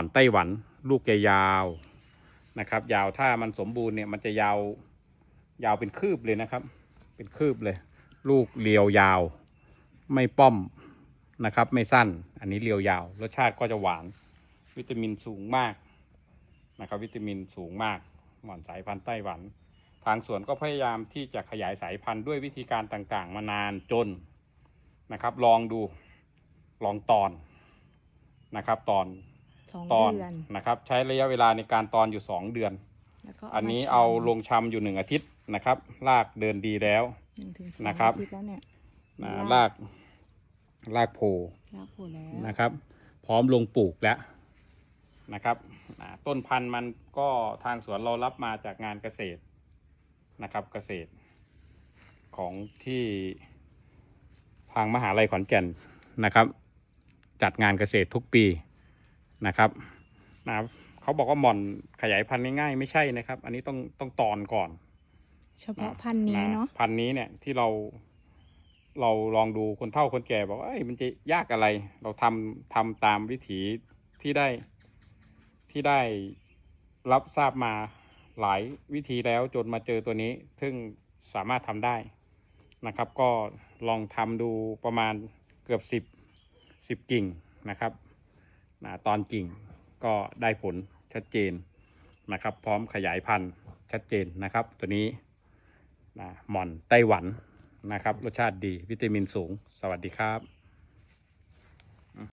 อนไต้หวันลูกจะยาวนะครับ ยาวถ้ามันสมบูรณ์เนี่ยมันจะยาวยาวเป็นคืบเลยนะครับ เป็นคืบเลย ลูกเรียวยาว ไม่ป้อมนะครับ ไม่สั้นอันนี้เรียวยาวรสชาติก็จะหวาน วิตามินสูงมากนะครับ วิตามินสูงมากหม่อนสายพันธุ์ไต้หวัน ทางสวนก็พยายามที่จะขยายสายพันธุ์ด้วยวิธีการต่างๆ มานานจนนะครับ ลองดูลองตอนนะครับ ตอน สองตอนเดือน นะครับ ใช้ระยะเวลาในการตอนอยู่สองเดือน แล้วก็อันนี้มชำเอาลงชำอยู่หนึ่งอาทิตย์นะครับรากเดินดีแล้วหนึ่งถึงสองนะครับ อาทิตย์แล้วเนี่ยนะรากรากรากโพรากโผล่แล้วนะครับ พร้อมลงปลูกแล้วนะครับอ่าต้นพันธุ์มันก็ทางสวนเรารับมาจากงานเกษตรนะครับ เกษตร ของที่ทางมหาลัยขอนแก่นนะครับ จัดงานเกษตรทุกปี นะครับนะเขาบอกว่าหม่อนขยายพันธุ์ง่ายๆไม่ใช่นะครับ อันนี้ต้องต้องตอนก่อนเฉพาะพันธุ์นี้เนาะพันธุ์นี้เนี่ยที่เรา เราลองดูคนเฒ่าคนแก่บอกว่าเอ้ยมันจะยากอะไร เราทำทำตามวิถีที่ได้ที่ได้รับทราบมาหลายวิธีแล้วจนมาเจอตัวนี้ ซึ่งสามารถทำได้นะครับ ก็ลองทำดูประมาณเกือบสิบสิบกิ่งนะครับ นะตอนกิ่งก็ได้ผลชัดเจนนะครับ พร้อมขยายพันธุ์ชัดเจนนะครับ ตัวนี้นะหม่อนไต้หวันนะครับ รสชาติดีวิตามินสูง สวัสดีครับ